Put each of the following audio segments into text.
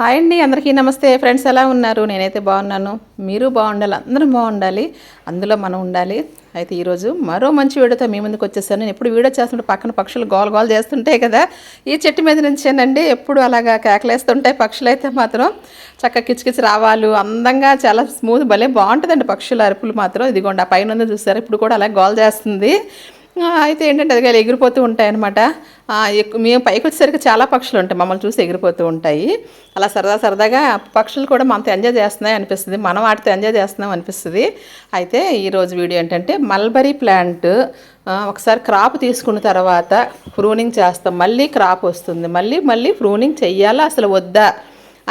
Hi అండి అందరికీ నమస్తే. ఫ్రెండ్స్ ఎలా ఉన్నారు? నేనైతే బాగున్నాను. మీరు బాగుండాలి అందరూ బాగుండాలి అందులో మనం ఉండాలి. అయితే ఈరోజు మరో మంచి వీడియోతో మీ ముందుకు వచ్చేసాను. నేను ఎప్పుడు వీడియో చేస్తుంటే పక్కన పక్షులు గోల గోల్ చేస్తుంటాయి కదా. ఈ చెట్టు మీద నుంచేనండి ఎప్పుడు అలాగా కేకలేస్తుంటాయి పక్షులు అయితే మాత్రం. చక్కగా కిచకిచి రావాలు అందంగా చాలా స్మూత్ భలే బాగుంటుందండి పక్షుల అరుపులు మాత్రం. ఇదిగోండి ఆ పైన చూసారు? ఇప్పుడు కూడా అలా గోల చేస్తుంది. అయితే ఏంటంటే అది ఎగిరిపోతూ ఉంటాయి అనమాట మేము పైకి వచ్చేసరికి చాలా పక్షులు ఉంటాయి మమ్మల్ని చూసి ఎగిరిపోతూ ఉంటాయి. అలా సరదా సరదాగా పక్షులు కూడా మనతో ఎంజాయ్ చేస్తున్నాయి అనిపిస్తుంది మనం వాటితో ఎంజాయ్ చేస్తున్నాం అనిపిస్తుంది. అయితే ఈరోజు వీడియో ఏంటంటే మల్బరీ ప్లాంట్ ఒకసారి క్రాప్ తీసుకున్న తర్వాత ప్రూనింగ్ చేస్తాం మళ్ళీ క్రాప్ వస్తుంది మళ్ళీ మళ్ళీ ప్రూనింగ్ చెయ్యాలా అసలు వద్దా?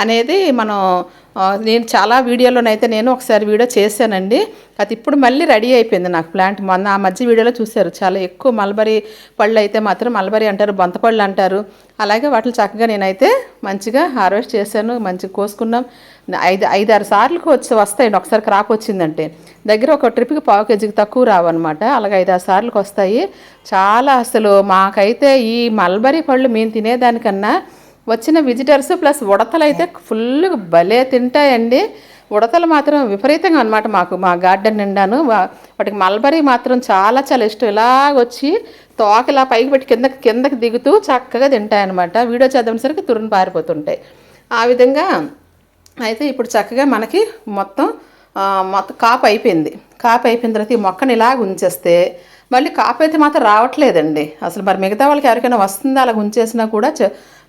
అనేది మనం నేను చాలా వీడియోలోనైతే నేను ఒకసారి వీడియో చేశానండి. అది ఇప్పుడు మళ్ళీ రెడీ అయిపోయింది నాకు ప్లాంట్. మొన్న ఆ మధ్య వీడియోలో చూశారు. చాలా ఎక్కువ మల్బరీ పళ్ళు అయితే మాత్రం మల్బరీ అంటారు బొంతపళ్ళు అంటారు. అలాగే వాటిని చక్కగా నేనైతే మంచిగా హార్వెస్ట్ చేశాను మంచిగా కోసుకున్నాం. ఐదు ఐదు ఆరు వచ్చి వస్తాయండి. ఒకసారి క్రాప్ వచ్చిందంటే దగ్గర ఒక ట్రిప్కి పావు కేజీకి తక్కువ రావన్నమాట. అలాగే ఐదు ఆరు సార్లకు వస్తాయి. చాలా అసలు మాకైతే ఈ మల్బరీ పళ్ళు మేము తినేదానికన్నా వచ్చిన విజిటర్స్ ప్లస్ ఉడతలు అయితే ఫుల్ భలే తింటాయండి. ఉడతలు మాత్రం విపరీతంగా అనమాట మాకు మా గార్డెన్ నిండాను. వాటికి మల్బరీ మాత్రం చాలా చాలా ఇష్టం. ఇలాగొచ్చి తోక ఇలా పైకి పెట్టి కిందకి కిందకి దిగుతూ చక్కగా తింటాయన్నమాట. వీడియో చేద్దామసరికి తురుని పారిపోతుంటాయి. ఆ విధంగా అయితే ఇప్పుడు చక్కగా మనకి మొత్తం మొత్తం కాపు అయిపోయింది. కాపు అయిపోయిన తర్వాత ఈ మొక్కని ఇలాగ ఉంచేస్తే మళ్ళీ కాపు అయితే మాత్రం రావట్లేదండి. అసలు మరి మిగతా వాళ్ళకి ఎవరికైనా వస్తుందా? అలా ఉంచేసినా కూడా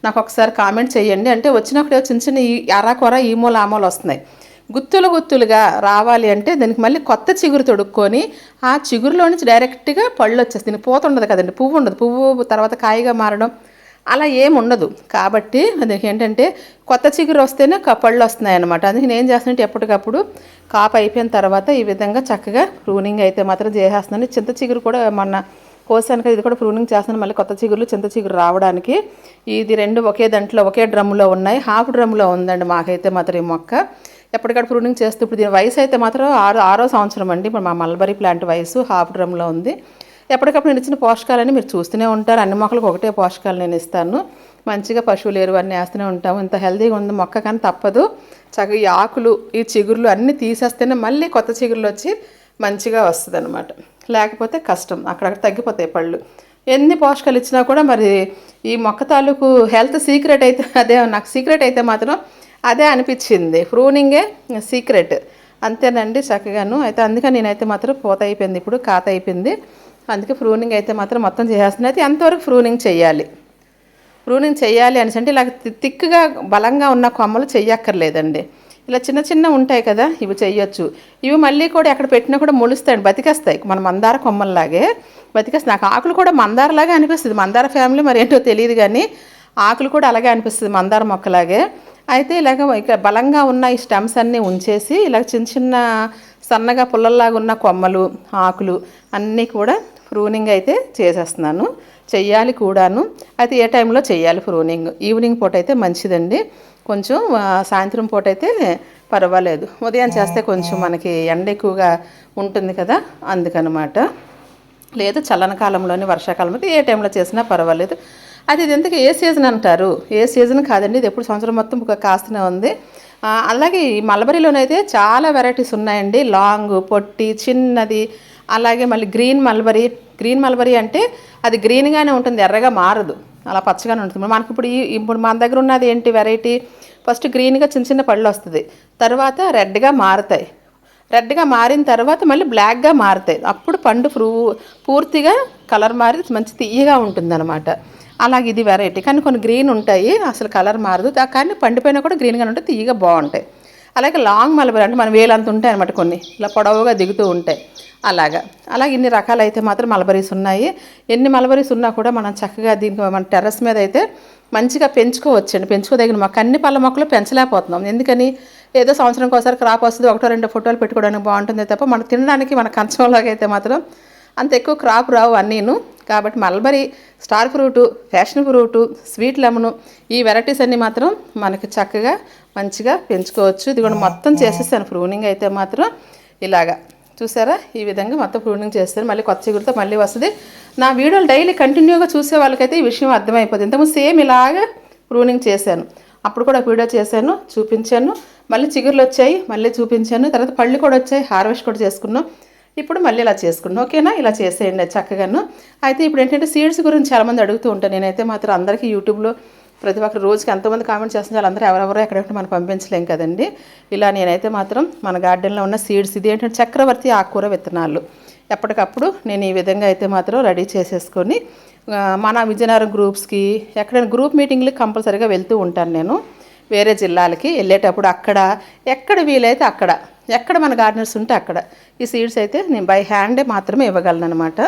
నాకు ఒకసారి కామెంట్ చేయండి. అంటే వచ్చినప్పుడు చిన్న చిన్న ఈ అరాకొర ఈ మూల ఆ వస్తున్నాయి. గుత్తులు గుత్తులుగా రావాలి అంటే దానికి మళ్ళీ కొత్త చిగురు తొడుక్కొని ఆ చిగురులో నుంచి డైరెక్ట్గా పళ్ళు వచ్చేస్తుంది దీనికి పూత ఉండదు కదండి. పువ్వు ఉండదు. పువ్వు తర్వాత కాయగా మారడం అలా ఏం ఉండదు. కాబట్టి అది ఏంటంటే కొత్త చిగురు వస్తేనే పళ్ళు వస్తున్నాయి అనమాట అందుకే నేను చేస్తున్నట్టు చేస్తానంటే ఎప్పటికప్పుడు కాపు అయిపోయిన తర్వాత ఈ విధంగా చక్కగా ప్రూనింగ్ అయితే మాత్రం చేసేస్తున్నాను. చింత చిగురు కూడా మొన్న కోసాను కదా ఇది కూడా ప్రూనింగ్ చేస్తాను. మళ్ళీ కొత్త చిగురులు చింత చిగురు రావడానికి ఇది రెండు ఒకే దాంట్లో ఒకే డ్రమ్ములో ఉన్నాయి. హాఫ్ డ్రమ్లో ఉందండి మాకైతే మాత్రం ఈ మొక్క. ఎప్పటికప్పుడు ప్రూనింగ్ చేస్తూ ఇప్పుడు దీని వయసు అయితే మాత్రం ఆరు ఆరో సంవత్సరం అండి. ఇప్పుడు మా మల్బరీ ప్లాంట్ వయసు హాఫ్ డ్రమ్లో ఉంది. ఎప్పటికప్పుడు నేను ఇచ్చిన పోషకాలని మీరు చూస్తూనే ఉంటారు. అన్ని మొక్కలకు ఒకటే పోషకాలు నేను ఇస్తాను. మంచిగా పశువులు ఎరువు అన్నీ వేస్తూనే ఉంటాము. ఇంత హెల్తీగా ఉంది మొక్క కానీ తప్పదు. చక్కగా ఈ ఆకులు ఈ చిగుర్లు అన్నీ తీసేస్తేనే మళ్ళీ కొత్త చిగుర్లు వచ్చి మంచిగా వస్తుంది అనమాట లేకపోతే కష్టం అక్కడక్కడ తగ్గిపోతాయి పళ్ళు. ఎన్ని పోషకాలు ఇచ్చినా కూడా మరి ఈ మొక్క తాలూకు హెల్త్ సీక్రెట్ అయితే అదే నాకు సీక్రెట్ అయితే మాత్రం అదే అనిపించింది. ప్రూనింగే సీక్రెట్. అంతేనండి చక్కగాను. అయితే అందుకని నేనైతే మాత్రం పూత అయిపోయింది ఇప్పుడు కాత అయిపోయింది. అందుకే ప్రూనింగ్ అయితే మాత్రం మొత్తం చేసేస్తున్నా. అయితే ఎంతవరకు ప్రూనింగ్ చేయాలి? ప్రూనింగ్ చేయాలి అనేసి అంటే ఇలా తి- తిక్కుగా బలంగా ఉన్న కొమ్మలు చెయ్యక్కర్లేదండి ఇలా చిన్న చిన్న ఉంటాయి కదా ఇవి చేయొచ్చు ఇవి మళ్ళీ కూడా ఎక్కడ పెట్టినా కూడా మొలుస్తాయి బతికేస్తాయి. మన మందార కొమ్మల్లాగే బతికేస్తాయి. నాకు ఆకులు కూడా మందారలాగే అనిపిస్తుంది. మందార ఫ్యామిలీ మరి ఏంటో తెలియదు కానీ ఆకులు కూడా అలాగే అనిపిస్తుంది మందార మొక్కలాగే. అయితే ఇలాగ ఇక బలంగా ఉన్న ఈ స్టెమ్స్ అన్నీ ఉంచేసి ఇలా చిన్న చిన్న సన్నగా పుల్లల్లాగా ఉన్న కొమ్మలు ఆకులు అన్నీ కూడా ప్రూనింగ్ అయితే చేసేస్తున్నాను. చెయ్యాలి కూడాను. అయితే ఏ టైంలో చేయాలి ప్రూనింగ్ ఈవినింగ్. పూట అయితే మంచిదండి. కొంచెం సాయంత్రం పూట అయితే పర్వాలేదు. ఉదయం చేస్తే కొంచెం మనకి ఎండ ఎక్కువగా ఉంటుంది కదా అందుకనమాట. లేదు చల్లన కాలంలోని వర్షాకాలం అయితే ఏ టైంలో చేసినా పర్వాలేదు. అది ఇది ఎందుకు ఏ సీజన్ అంటారు? ఏ సీజన్ కాదండి ఇది ఎప్పుడు సంవత్సరం మొత్తం ఒక కాస్తూనే ఉంది. అలాగే ఈ మల్బరీలోనైతే చాలా వెరైటీస్ ఉన్నాయండి. లాంగ్ పొట్టి చిన్నది అలాగే మళ్ళీ గ్రీన్ మల్బరీ గ్రీన్ మల్బరీ అంటే అది గ్రీన్గానే ఉంటుంది ఎర్రగా మారదు. అలా పచ్చగానే ఉంటుంది. మనకి ఇప్పుడు ఈ ఇప్పుడు మన దగ్గర ఉన్నది ఏంటి వెరైటీ? ఫస్ట్ గ్రీన్గా చిన్న చిన్న పళ్ళు వస్తుంది. తర్వాత రెడ్గా మారుతాయి. రెడ్గా మారిన తర్వాత మళ్ళీ బ్లాక్గా మారుతాయి. అప్పుడు పండు ఫ్రూ పూర్తిగా కలర్ మారి మంచి తీయగా ఉంటుందన్నమాట. అలాగే ఇది వెరైటీ. కానీ కొన్ని గ్రీన్ ఉంటాయి అసలు కలర్ మారదు. కానీ పండిపోయినా కూడా గ్రీన్గా ఉంటాయి తీయగా బాగుంటాయి. అలాగే లాంగ్ మలబరీ అంటే మన వేలంత ఉంటాయి అనమాట కొన్ని. ఇలా పొడవుగా దిగుతూ ఉంటాయి. అలాగా. అలాగే ఇన్ని రకాలు అయితే మాత్రం మలబరీస్ ఉన్నాయి. ఎన్ని మలబరీస్ ఉన్నా కూడా మనం చక్కగా దీనికి మన టెర్రస్ మీద అయితే మంచిగా పెంచుకోవచ్చండి. పెంచుకోదగిన మొక్క. అన్ని పళ్ళ మొక్కలు పెంచలేకపోతున్నాం. ఎందుకని? ఏదో సంవత్సరంకి ఒకసారి క్రాప్ వస్తుంది ఒకటో రెండు ఫోటోలు పెట్టుకోవడానికి బాగుంటుంది తప్ప మనం తినడానికి మన కంచంలోకి అయితే మాత్రం అంత ఎక్కువ క్రాప్ రావు అన్నీను. కాబట్టి mulberry star fruit passion fruit sweet lemon ఈ వెరైటీస్ అన్నీ మాత్రం మనకి చక్కగా మంచిగా పెంచుకోవచ్చు. ఇది కూడా మొత్తం చేసేసాను. ప్రూనింగ్ అయితే మాత్రం ఇలాగా. చూసారా? ఈ విధంగా మొత్తం ప్రూనింగ్ చేస్తాను మళ్ళీ కొత్త చిగురుతో మళ్ళీ వస్తుంది. నా వీడియోలు డైలీ కంటిన్యూగా చూసే వాళ్ళకైతే ఈ విషయం అర్థమైపోతుంది ఇంతకుముందు సేమ్ ఇలాగా ప్రూనింగ్ చేశాను. అప్పుడు కూడా వీడియో చేశాను చూపించాను. మళ్ళీ చిగురులు వచ్చాయి మళ్ళీ చూపించాను. తర్వాత పళ్ళు కూడా వచ్చాయి హార్వెస్ట్ కూడా చేసుకున్నాం. ఇప్పుడు మళ్ళీ ఇలా చేసుకుంటాను ఓకేనా? ఇలా చేసేయండి చక్కగాను. అయితే ఇప్పుడు ఏంటంటే సీడ్స్ గురించి చాలామంది అడుగుతూ ఉంటాను నేనైతే మాత్రం అందరికీ యూట్యూబ్లో ప్రతి ఒక్కరు రోజుకి ఎంతమంది కామెంట్ చేస్తున్నారు అందరూ ఎవరెవరో ఎక్కడెక్కడ మనం పంపించలేం కదండి. ఇలా నేనైతే మాత్రం మన గార్డెన్లో ఉన్న సీడ్స్ ఇది ఏంటంటే చక్రవర్తి ఆకుకూర విత్తనాలు. ఎప్పటికప్పుడు నేను ఈ విధంగా అయితే మాత్రం రెడీ చేసేసుకొని మన విజయనగరం గ్రూప్స్కి ఎక్కడైనా గ్రూప్ మీటింగ్లకి కంపల్సరీగా వెళ్తూ ఉంటాను నేను. వేరే జిల్లాలకి వెళ్ళేటప్పుడు అక్కడ ఎక్కడ వీలైతే అక్కడ ఎక్కడ మన గార్డెనర్స్ ఉంటే అక్కడ. ఈ సీడ్స్ అయితే నేను బై హ్యాండే మాత్రమే ఇవ్వగలను అనమాట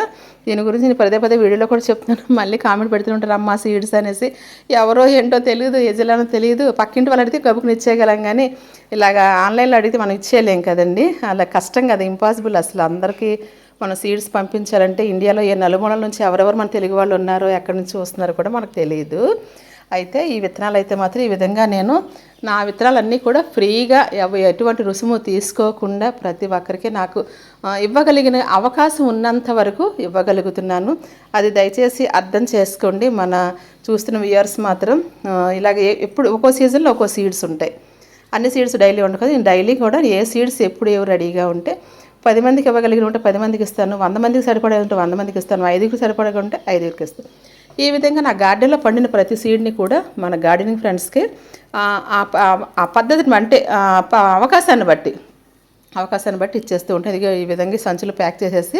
దీని గురించి నేను పదే పదే వీడియోలో కూడా చెప్తున్నాను. మళ్ళీ కామెంట్ పెడుతూ ఉంటారు అమ్మ సీడ్స్ అనేసి. ఎవరో ఏంటో తెలియదు ఎజలానో తెలియదు పక్కింటి వాళ్ళు అడిగితే గబుకుని ఇచ్చేయగలం కానీ ఇలాగ ఆన్లైన్లో అడిగితే మనం ఇచ్చేయలేం కదండి. అలా కష్టం కదా ఇంపాసిబుల్ అసలు. అందరికీ మనం సీడ్స్ పంపించాలంటే ఇండియాలో ఏ నలుమూలల నుంచి ఎవరెవరు మన తెలుగు వాళ్ళు ఉన్నారో ఎక్కడి నుంచి వస్తున్నారో కూడా మనకు తెలియదు అయితే ఈ విత్తనాలు అయితే మాత్రం ఈ విధంగా నేను నా విత్తనాలన్నీ కూడా ఫ్రీగా ఎటువంటి రుసుము తీసుకోకుండా ప్రతి ఒక్కరికి నాకు ఇవ్వగలిగిన అవకాశం ఉన్నంత వరకు ఇవ్వగలుగుతున్నాను. అది దయచేసి అర్థం చేసుకోండి. మన చూస్తున్న వ్యూయర్స్ మాత్రం ఇలాగే ఎప్పుడు ఒక్కో సీజన్లో ఒక్కో సీడ్స్ ఉంటాయి. అన్ని సీడ్స్ డైలీ ఉండకూడదు కదా నేను డైలీ కూడా ఏ సీడ్స్ ఎప్పుడు ఏవి రెడీగా ఉంటే పది మందికి ఇవ్వగలిగిన ఉంటే పది మందికి ఇస్తాను. వంద మందికి సరిపడే ఉంటే వంద మందికి ఇస్తాను. ఐదుగురికి సరిపడగా ఉంటే ఐదుగురికి ఇస్తాను. ఈ విధంగా నా గార్డెన్లో పండిన ప్రతి సీడ్ని కూడా మన గార్డెనింగ్ ఫ్రెండ్స్కి ఆ, ఆ- పద్ధతిని అంటే అవకాశాన్ని బట్టి అవకాశాన్ని బట్టి ఇచ్చేస్తూ ఉంటాయి ఇదిగో ఈ విధంగా సంచులు ప్యాక్ చేసేసి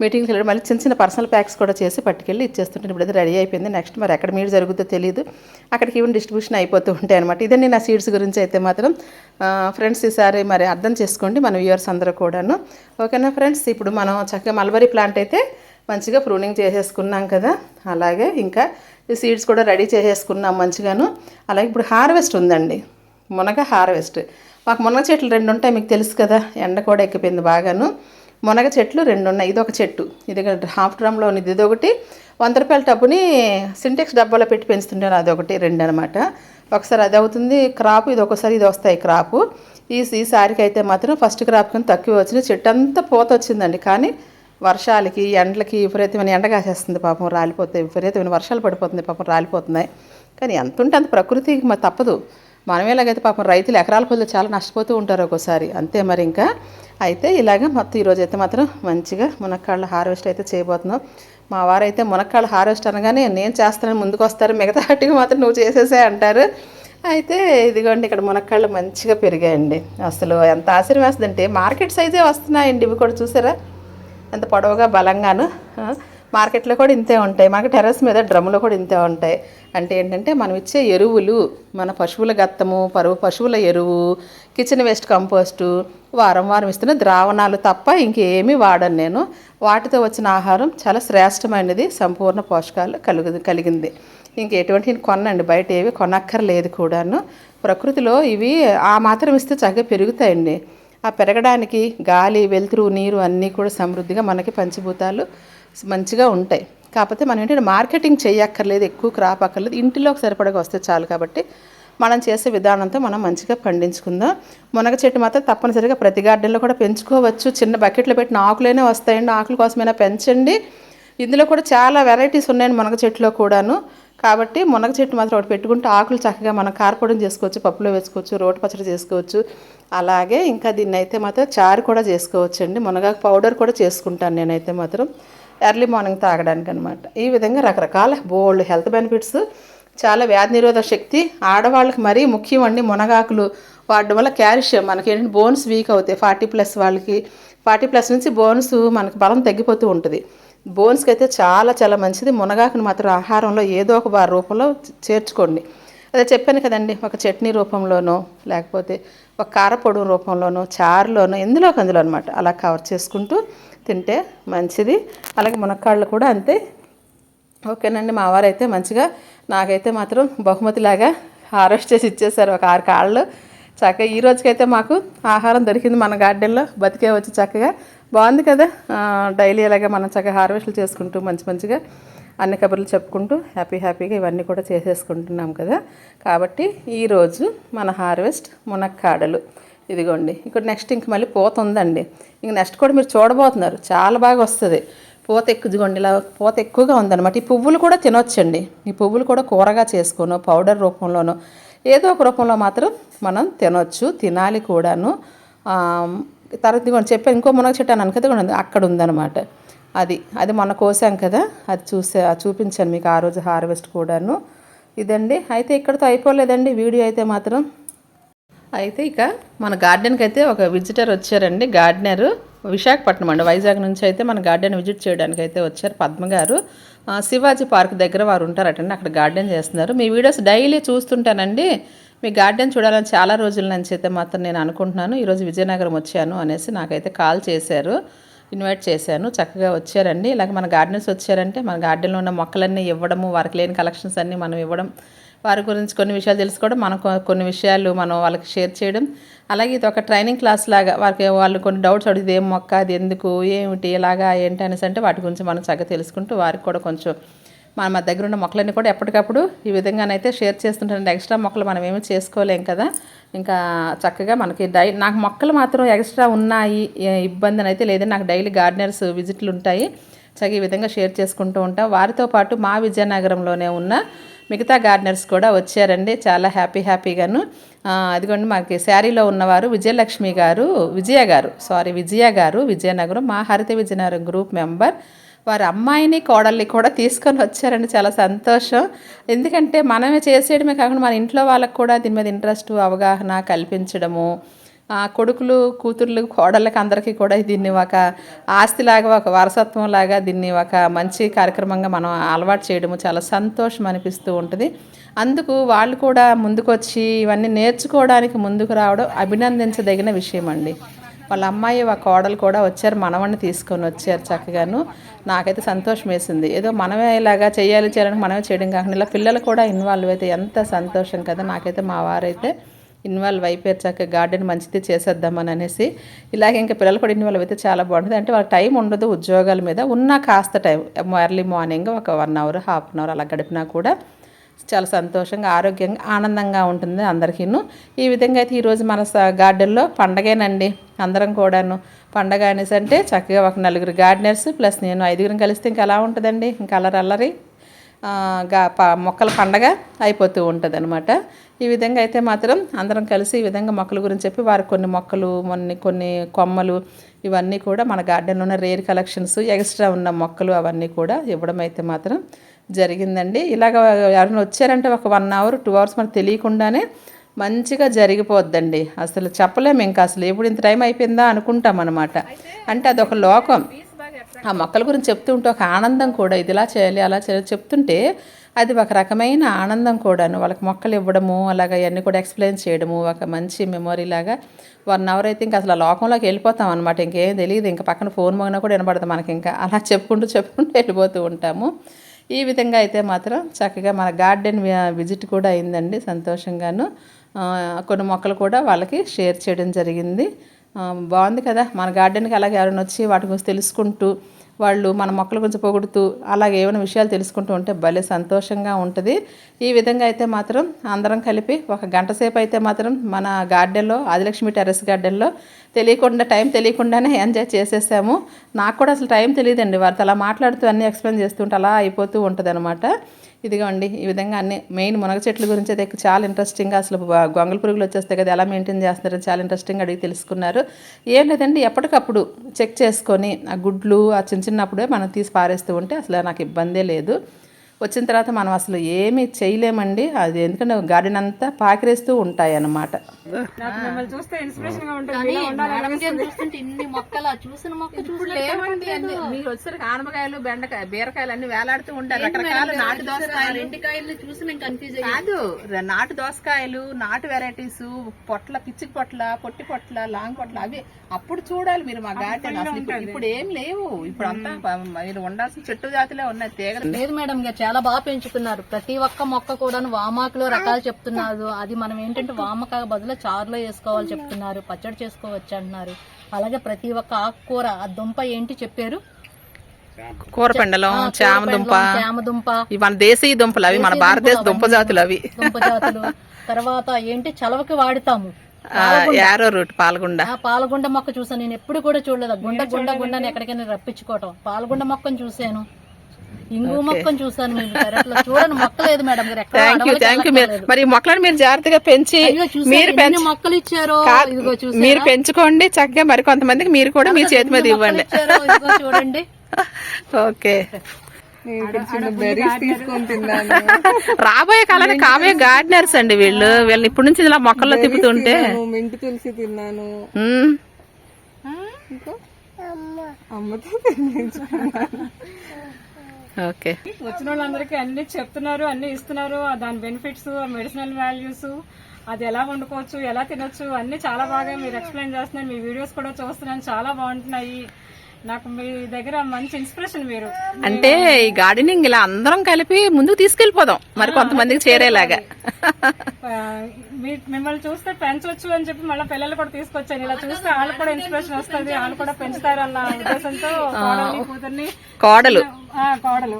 మీటింగ్కి వెళ్ళి మళ్ళీ చిన్న చిన్న పర్సనల్ ప్యాక్స్ కూడా చేసి పట్టుకెళ్ళి ఇచ్చేస్తుంటాను. అయితే రెడీ అయిపోయింది. నెక్స్ట్ మరి ఎక్కడ మీరు జరుగుతుందో తెలియదు అక్కడికి ఈవెన్ డిస్ట్రిబ్యూషన్ అయిపోతూ ఉంటాయి అనమాట ఇదండి నా సీడ్స్ గురించి అయితే మాత్రం ఫ్రెండ్స్ ఈసారి మరి అర్థం చేసుకోండి మన వ్యూవర్స్ అందరూ కూడాను. ఓకేనా ఫ్రెండ్స్? ఇప్పుడు మనం చక్కగా మల్బరీ ప్లాంట్ అయితే మంచిగా ప్రూనింగ్ చేసేసుకున్నాం కదా. అలాగే ఇంకా ఈ సీడ్స్ కూడా రెడీ చేసేసుకున్నాం మంచిగాను. అలాగే ఇప్పుడు హార్వెస్ట్ ఉందండి. మునగ హార్వెస్ట్. మాకు మునగ చెట్లు రెండు ఉంటాయి మీకు తెలుసు కదా. ఎండ కూడా ఎక్కిపోయింది బాగాను. మునగ చెట్లు రెండు ఉన్నాయి. ఇది ఒక చెట్టు. ఇది హాఫ్ డ్రమ్లో ఉంది ఇది ఒకటి వంద రూపాయల టబ్బుని సింటెక్స్ డబ్బాలో పెట్టి పెంచుతుంటాను అదొకటి రెండు అనమాట ఒకసారి అది అవుతుంది. క్రాప్ ఇది ఒకసారి ఇది వస్తాయి క్రాపు. ఈ ఈసారికి అయితే మాత్రం ఫస్ట్ క్రాప్ కింద తక్కువ వచ్చింది. చెట్టు అంతా పోత వచ్చిందండి. కానీ వర్షాలకి ఎండలకి విపరీతమైన ఎండ కాసేస్తుంది పాపం రాలిపోతే విపరీతమైన వర్షాలు పడిపోతుంది పాపం రాలిపోతున్నాయి. కానీ ఎంత ఉంటే అంత ప్రకృతికి మరి తప్పదు. మనం ఎలాగైతే పాపం రైతులు ఎకరాల కొద్దిగా చాలా నష్టపోతూ ఉంటారు ఒక్కోసారి. అంతే మరి ఇంకా. అయితే ఇలాగ మొత్తం ఈరోజు అయితే మాత్రం మంచిగా మునక్కాళ్ళ హార్వెస్ట్ అయితే చేయబోతున్నాం. మా వారైతే మునక్కాళ్ళ హార్వెస్ట్ అనగానే నేను చేస్తానని ముందుకు వస్తారు మిగతా వాటికి మాత్రం నువ్వు చేసేసే అంటారు. అయితే ఇదిగోండి ఇక్కడ మునక్కాళ్ళు మంచిగా పెరిగాయండి. అసలు ఎంత ఆశ్చర్యం వేస్తుందంటే మార్కెట్ సైజే వస్తున్నాయండి ఇవి కూడా చూసారా? ఎంత పొడవుగా బలంగాను మార్కెట్లో కూడా ఇంతే ఉంటాయి. మనకి టెర్రస్ మీద డ్రమ్లో కూడా ఇంతే ఉంటాయి. అంటే ఏంటంటే మనం ఇచ్చే ఎరువులు మన పశువుల గత్తము పరువు పశువుల ఎరువు కిచెన్ వేస్ట్ కంపోస్టు వారం వారం ఇస్తున్న ద్రావణాలు తప్ప ఇంకేమీ వాడను నేను. వాటితో వచ్చిన ఆహారం చాలా శ్రేష్టమైనది సంపూర్ణ పోషకాలు కలుగు కలిగింది. ఇంక ఎటువంటి కొనండి బయట ఏవి కొనక్కర్లేదు కూడాను. ప్రకృతిలో ఇవి ఆ మాత్రం ఇస్తే చక్కగా పెరుగుతాయండి. ఆ పెరగడానికి గాలి వెలుతురు నీరు అన్నీ కూడా సమృద్ధిగా మనకి పంచభూతాలు మంచిగా ఉంటాయి. కాకపోతే మనం ఏంటంటే మార్కెటింగ్ చేయక్కర్లేదు ఎక్కువ క్రాప్ అక్కర్లేదు ఇంటిలోకి సరిపడగా వస్తే చాలు కాబట్టి మనం చేసే విధానంతో మనం మంచిగా పండించుకుందాం. మునగ చెట్టు మాత్రం తప్పనిసరిగా ప్రతి గార్డెన్లో కూడా పెంచుకోవచ్చు. చిన్న బకెట్లో పెట్టిన ఆకులైనా వస్తాయండి ఆకుల కోసమైనా పెంచండి. ఇందులో కూడా చాలా వెరైటీస్ ఉన్నాయండి మునగ చెట్టులో కూడాను. కాబట్టి మునగ చెట్టు మాత్రం ఒకటి పెట్టుకుంటే ఆకులు చక్కగా మనం కారపొడం చేసుకోవచ్చు పప్పులో వేసుకోవచ్చు రోటి పచ్చడి చేసుకోవచ్చు. అలాగే ఇంకా దీన్ని అయితే మాత్రం చారు కూడా చేసుకోవచ్చు అండి మునగాకు పౌడర్ కూడా చేసుకుంటాను నేనైతే మాత్రం. ఎర్లీ మార్నింగ్ తాగడానికి అనమాట ఈ విధంగా రకరకాల బోల్డ్ హెల్త్ బెనిఫిట్స్ చాలా వ్యాధి నిరోధక శక్తి ఆడవాళ్ళకి మరీ ముఖ్యం అండి మునగాకులు వాడడం వల్ల క్యాల్షియం మనకి ఏంటంటే బోన్స్ వీక్ అవుతాయి ఫార్టీ ప్లస్ వాళ్ళకి. ఫార్టీ ప్లస్ నుంచి బోన్స్ మనకి బలం తగ్గిపోతూ ఉంటుంది. బోన్స్కి అయితే చాలా చాలా మంచిది. మునగాకుని మాత్రం ఆహారంలో ఏదో ఒక వారి రూపంలో చేర్చుకోండి. అదే చెప్పాను కదండి ఒక చట్నీ రూపంలోనో లేకపోతే ఒక కారపొడి రూపంలోనో చారులోనో ఎందులో ఒక అందులో అనమాట అలా కవర్ చేసుకుంటూ తింటే మంచిది. అలాగే మునక్కాళ్ళు కూడా అంతే. ఓకేనండి మా అయితే మంచిగా నాకైతే మాత్రం బహుమతిలాగా హార్వెస్ట్ చేసి ఇచ్చేసారు ఒక ఆరు కాళ్ళు. చక్కగా ఈ రోజుకైతే మాకు ఆహారం దొరికింది మన గార్డెన్లో. బతికే వచ్చి చక్కగా. బాగుంది కదా. డైలీ అలాగే మనం చక్కగా హార్వెస్ట్లు చేసుకుంటూ మంచి మంచిగా అన్ని కబుర్లు చెప్పుకుంటూ హ్యాపీ హ్యాపీగా ఇవన్నీ కూడా చేసేసుకుంటున్నాం కదా. కాబట్టి ఈరోజు మన హార్వెస్ట్ మునక్కాడలు. ఇదిగోండి ఇక్కడ నెక్స్ట్ ఇంక మళ్ళీ పోత ఉందండి. ఇంక నెక్స్ట్ కూడా మీరు చూడబోతున్నారు. చాలా బాగా వస్తుంది. పూత ఎక్కువ ఇదిగోండి ఇలా పూత ఎక్కువగా ఉందన్నమాట. ఈ పువ్వులు కూడా తినొచ్చండి. ఈ పువ్వులు కూడా కూరగా చేసుకోను పౌడర్ రూపంలోనో ఏదో ఒక రూపంలో మాత్రం మనం తినొచ్చు తినాలి కూడాను. తర్వాత ఇదిగోండి చెప్పాను ఇంకో మునగ చెట్టు అని అనుకది కూడా ఉంది అక్కడ ఉందన్నమాట. అది అది మొన్న కోసాం కదా అది చూసే అది చూపించాను మీకు ఆ రోజు హార్వెస్ట్ కూడాను. ఇదండి అయితే ఇక్కడతో అయిపోలేదండి వీడియో అయితే మాత్రం. అయితే ఇక మన గార్డెన్కి అయితే ఒక విజిటర్ వచ్చారండి గార్డెనర్ విశాఖపట్నం అండి. వైజాగ్ నుంచి అయితే మన గార్డెన్ విజిట్ చేయడానికి అయితే వచ్చారు పద్మ గారు. శివాజీ పార్క్ దగ్గర వారు ఉంటారటండి అక్కడ గార్డెన్ చేస్తున్నారు. మీ వీడియోస్ డైలీ చూస్తుంటానండి. మీ గార్డెన్ చూడాలని చాలా రోజుల నుంచి అయితే మాత్రం నేను అనుకుంటున్నాను. ఈరోజు విజయనగరం వచ్చాను అనేసి నాకైతే కాల్ చేశారు ఇన్వైట్ చేశాను. చక్కగా వచ్చారండి. ఇలాగ మన గార్డెన్స్ వచ్చారంటే మన గార్డెన్లో ఉన్న మొక్కలన్నీ ఇవ్వడము వారికి లేని కలెక్షన్స్ అన్నీ మనం ఇవ్వడం వారి గురించి కొన్ని విషయాలు తెలుసుకోవడం మనం కొన్ని విషయాలు మనం వాళ్ళకి షేర్ చేయడం. అలాగే ఇది ఒక ట్రైనింగ్ క్లాస్ లాగా వారికి వాళ్ళు కొన్ని డౌట్స్ అడిగితే ఏం మొక్క? అది ఎందుకు? ఏమిటి? ఎలాగా? ఏంటి? అనేసి అంటే వాటి గురించి మనం చక్కగా తెలుసుకుంటూ వారికి కూడా కొంచెం మన మన దగ్గర ఉన్న మొక్కలన్నీ కూడా ఎప్పటికప్పుడు ఈ విధంగానైతే షేర్ చేస్తుంటాను ఎక్స్ట్రా మొక్కలు మనం ఏమీ చేసుకోలేం కదా. ఇంకా చక్కగా మనకి డై నాకు మొక్కలు మాత్రం ఎక్స్ట్రా ఉన్నాయి ఇబ్బంది అయితే లేదని నాకు డైలీ గార్డెనర్స్ విజిట్లు ఉంటాయి. చక్కగా ఈ విధంగా షేర్ చేసుకుంటూ ఉంటాం. వారితో పాటు మా విజయనగరంలోనే ఉన్న మిగతా గార్డెనర్స్ కూడా వచ్చారండి. చాలా హ్యాపీ హ్యాపీగాను. అదిగోండి మాకు శారీలో ఉన్నవారు విజయలక్ష్మి గారు విజయ గారు సారీ విజయ గారు విజయనగరం మా హరిత విజయనగరం గ్రూప్ మెంబర్ వారి అమ్మాయిని కోడల్ని కూడా తీసుకొని వచ్చారండి. చాలా సంతోషం. ఎందుకంటే మనమే చేసేయడమే కాకుండా మన ఇంట్లో వాళ్ళకి కూడా దీని మీద ఇంట్రెస్ట్ అవగాహన కల్పించడము కొడుకులు కూతుర్లు కోడళ్ళకి అందరికీ కూడా దీన్ని ఒక ఆస్తిలాగా ఒక వారసత్వం లాగా దీన్ని ఒక మంచి కార్యక్రమంగా మనం అలవాటు చేయడము చాలా సంతోషం అనిపిస్తూ ఉంటుంది. అందుకు వాళ్ళు కూడా ముందుకొచ్చి ఇవన్నీ నేర్చుకోవడానికి ముందుకు రావడం అభినందించదగిన విషయం అండి వాళ్ళ అమ్మాయి ఒక కోడలు కూడా వచ్చారు మనవణ్ణి తీసుకొని వచ్చారు చక్కగాను. నాకైతే సంతోషం వేసింది. ఏదో మనమే ఇలాగా చేయాలి చేయాలని మనమే చేయడం కాకుండా ఇలా పిల్లలు కూడా ఇన్వాల్వ్ అయితే ఎంత సంతోషం కదా. నాకైతే మా వారైతే ఇన్వాల్వ్ అయిపోయారు చక్కగా. గార్డెన్ మంచిది చేసేద్దామని అనేసి. ఇలాగే ఇంకా పిల్లలు కూడా ఇన్వాల్వ్ అయితే చాలా బాగుంటుంది. అంటే వాళ్ళకి టైం ఉండదు ఉద్యోగాల మీద. ఉన్న కాస్త టైం. ఎర్లీ మార్నింగ్ ఒక one hour half an hour అలా గడిపినా కూడా చాలా సంతోషంగా ఆరోగ్యంగా ఆనందంగా ఉంటుంది అందరికీను. ఈ విధంగా అయితే ఈరోజు మన స- గార్డెన్లో పండగేనండి. అందరం కూడాను పండగ అనేసి అంటే చక్కగా ఒక నలుగురు గార్డెనర్స్ ప్లస్ నేను ఐదుగురం కలిస్తే ఇంకా ఎలా ఉంటుందండి. ఇంకా అల్లరి అల్లరి గా మొక్కల పండగ అయిపోతూ ఉంటుంది అనమాట ఈ విధంగా అయితే మాత్రం అందరం కలిసి ఈ విధంగా మొక్కల గురించి చెప్పి వారికి కొన్ని మొక్కలు మొన్ని కొన్ని కొమ్మలు ఇవన్నీ కూడా మన గార్డెన్లో ఉన్న రేర్ కలెక్షన్స్ ఎక్స్ట్రా ఉన్న మొక్కలు అవన్నీ కూడా ఇవ్వడం అయితే మాత్రం జరిగిందండి. ఇలాగ ఎవరైనా వచ్చారంటే ఒక వన్ అవర్ టూ అవర్స్ మనకు తెలియకుండానే మంచిగా జరిగిపోద్దండి. అసలు చెప్పలేము ఇంకా. అసలు ఎప్పుడు ఇంత టైం అయిపోయిందా అనుకుంటాం అనమాట అంటే అదొక లోకం. ఆ మొక్కల గురించి చెప్తూ ఉంటే ఒక ఆనందం కూడా. ఇది ఇలా చేయాలి అలా చేయాలి చెప్తుంటే అది ఒక రకమైన ఆనందం కూడాను. వాళ్ళకి మొక్కలు ఇవ్వడము అలాగ ఇవన్నీ కూడా ఎక్స్ప్లెయిన్ చేయడము ఒక మంచి మెమొరీ లాగా వన్ అవర్ అయితే ఇంకా అసలు ఆ లోకంలోకి వెళ్ళిపోతాం అనమాట ఇంకేం తెలియదు. ఇంకా పక్కన ఫోన్ మోగినా కూడా వినపడదు మనకి ఇంకా. అలా చెప్పుకుంటూ చెప్పుకుంటూ వెళ్ళిపోతూ ఉంటాము. ఈ విధంగా అయితే మాత్రం చక్కగా మన గార్డెన్ విజిట్ కూడా అయిందండి సంతోషంగాను. కొన్ని మొక్కలు కూడా వాళ్ళకి షేర్ చేయడం జరిగింది. బాగుంది కదా మన గార్డెన్కి అలాగే ఎవరైనా వచ్చి వాటి గురించి తెలుసుకుంటూ వాళ్ళు మన మొక్కల గురించి పొగుడుతూ అలాగే ఏమైనా విషయాలు తెలుసుకుంటూ ఉంటే భలే సంతోషంగా ఉంటుంది. ఈ విధంగా అయితే మాత్రం అందరం కలిపి ఒక గంట సేపు అయితే మాత్రం మన గార్డెన్లో ఆదిలక్ష్మి టెర్రస్ గార్డెన్లో తెలియకుండా టైం తెలియకుండానే ఎంజాయ్ చేసేసాము. నాకు కూడా అసలు టైం తెలియదండి. వారితో అలా మాట్లాడుతూ అన్నీ ఎక్స్ప్లెయిన్ చేస్తుంటే అలా అయిపోతూ ఉంటుంది ఇదిగోండి ఈ విధంగా అన్ని మెయిన్ మునగ చెట్ల గురించి అయితే చాలా ఇంట్రెస్టింగ్గా అసలు గొంగల గొంగళ పురుగులు వచ్చేస్తాయి కదా ఎలా మెయింటైన్ చేస్తున్నారు చాలా ఇంట్రెస్టింగ్ అడిగి తెలుసుకున్నారు. ఏం లేదండి ఎప్పటికప్పుడు చెక్ చేసుకొని ఆ గుడ్లు ఆ చిన్న చిన్నప్పుడే మనం తీసి పారేస్తూ ఉంటే అసలు నాకు ఇబ్బందే లేదు. వచ్చిన తర్వాత మనం అసలు ఏమీ చేయలేమండి. అది ఎందుకంటే గార్డెన్ అంతా పాకిరేస్తూ ఉంటాయి అన్నమాట నాకు మిమ్మల్ని చూస్తే ఇన్స్పిరేషన్గా ఉంటుంది. కానీ మేడంకేం చూస్తుంటే ఇన్ని మొక్కలు చూసిన మొక్క మీరు. వచ్చేసరికి ఆనపకాయలు బెండకాయ బీరకాయలు అన్ని వేలాడుతూ ఉంటారు. రకరకాల నాటు దోసకాయలు. రెండుకాయల్ని చూసి మేము కన్ఫ్యూజ్ కాదు నాటు దోసకాయలు నాటు వెరైటీస్ పొట్ల పిచ్చి పొట్ల పొట్టి పొట్ల లాంగ్ పొట్ల అవి అప్పుడు చూడాలి మీరు మా గార్డెన్. అసలు ఇప్పుడు ఏం లేవు. ఇప్పుడు అంతా మీరు ఉండాల్సిన చెట్టు జాతిలో ఉన్నాయి. తీగలు లేదు మేడం ఇక చాలా బాగా పెంచుతున్నారు. ప్రతి ఒక్క మొక్క కూడా వామాకులో రకాలు చెప్తున్నారు. అది మనం ఏంటంటే వామక బదులు చారులో వేసుకోవాలి చెప్తున్నారు. పచ్చడి చేసుకోవచ్చు అంటున్నారు. అలాగే ప్రతి ఒక్క ఆకుకూర ఆ దుంప ఏంటి చెప్పారు? కూరపెండలం చామదుంప చామదుంప ఇవి మన దేశీయ దుంపలు అవి మన భారతదేశ దుంప జాతులు అవి. దుంప జాతులు. తర్వాత ఏంటి? చలవకి వాడుతాము. Arrow route పాల్గొండ. పాలగుండ మొక్క చూసాను నేను ఎప్పుడు కూడా చూడలేదు. గుండ గుండ గుండని ఎక్కడికైనా రప్పించుకోవటం. పాలగుండ మొక్కను చూశాను. ఇంగు మొక్కను చూసాను చూడండి మొక్క లేదు మేడం గారు ఎక్కడ థ్యాంక్ యూ థ్యాంక్ యూ మీరు మొక్కలను మీరు జాగ్రత్తగా పెంచి మీరు మొక్కలు ఇచ్చారో? మీరు పెంచుకోండి చక్కగా మరి కొంతమందికి మీరు కూడా మీ చేతి మీద ఇవ్వండి. చూడండి. ఓకే. బెర్రీస్ తీసుకొని తిన్నాను. రాబోయే కాలానికి కాబోయే గార్డెనర్స్ అండి వీళ్ళు. వీళ్ళని ఇప్పటి నుంచి ఇలా మొక్కల్లో తిప్పుతుంటే. మింటి తులసి తిన్నాను. మ్మ్. అమ్మతో ఓకే. వచ్చిన వాళ్ళందరికీ అన్ని చెప్తున్నారు అన్ని ఇస్తున్నారు. దాని బెనిఫిట్స్ మెడిసినల్ వాల్యూస్ అది ఎలా వండుకోవచ్చు ఎలా తినొచ్చు అన్ని చాలా బాగా మీరు ఎక్స్ప్లెయిన్ చేస్తున్నారు. మీ వీడియోస్ కూడా చూస్తున్నాను చాలా బాగుంటున్నాయి. నాకు మీ దగ్గర మంచి ఇన్స్పిరేషన్ మీరు అంటే ఈ గార్డెనింగ్ ఇలా అందరం కలిపి ముందుకు తీసుకెళ్ళిపోదాం మరి కొంతమందికి చేరేలాగా. మిమ్మల్ని చూస్తే పెంచవచ్చు అని చెప్పి మళ్ళీ పిల్లలు కూడా తీసుకొచ్చాను. ఇలా చూస్తే వాళ్ళు కూడా ఇన్స్పిరేషన్ వస్తుంది వాళ్ళు కూడా పెంచుతారు అన్న ఉద్దేశంతో కూతుర్ని కోడలు. కోడలు.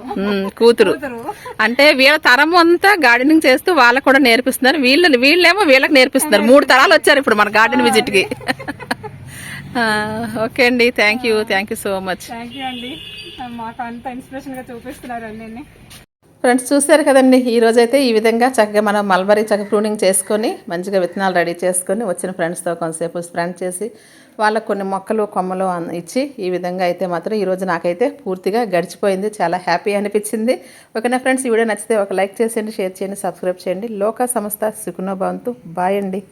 కూతురు. అంటే వీళ్ళ తరం అంతా గార్డెనింగ్ చేస్తూ వాళ్ళకు కూడా నేర్పిస్తున్నారు. వీళ్ళు వీళ్ళేమో వీళ్ళకి నేర్పిస్తున్నారు. మూడు తరాలు వచ్చారు ఇప్పుడు మన గార్డెన్ విజిట్కి. ఓకే అండి. Thank you thank you so much thank you అండి. మాకు అంత ఇన్స్పిరేషన్గా చూపిస్తున్నారు అన్ని ఫ్రెండ్స్ చూశారు కదండి. ఈ రోజైతే ఈ విధంగా చక్కగా మనం మల్బరీ చక్కగా ప్రూనింగ్ చేసుకొని మంచిగా విత్తనాలు రెడీ చేసుకొని వచ్చిన ఫ్రెండ్స్తో కొంతసేపు స్ప్రెండ్ చేసి వాళ్ళకు కొన్ని మొక్కలు కొమ్మలు ఇచ్చి ఈ విధంగా అయితే మాత్రం ఈరోజు నాకైతే పూర్తిగా గడిచిపోయింది. చాలా హ్యాపీ అనిపించింది. ఓకేనా ఫ్రెండ్స్ ఈ వీడియో నచ్చితే ఒక లైక్ చేసేయండి షేర్ చేయండి సబ్స్క్రైబ్ చేయండి. లోక సంస్థ సుఖనోభవంతు బాయ్ అండి.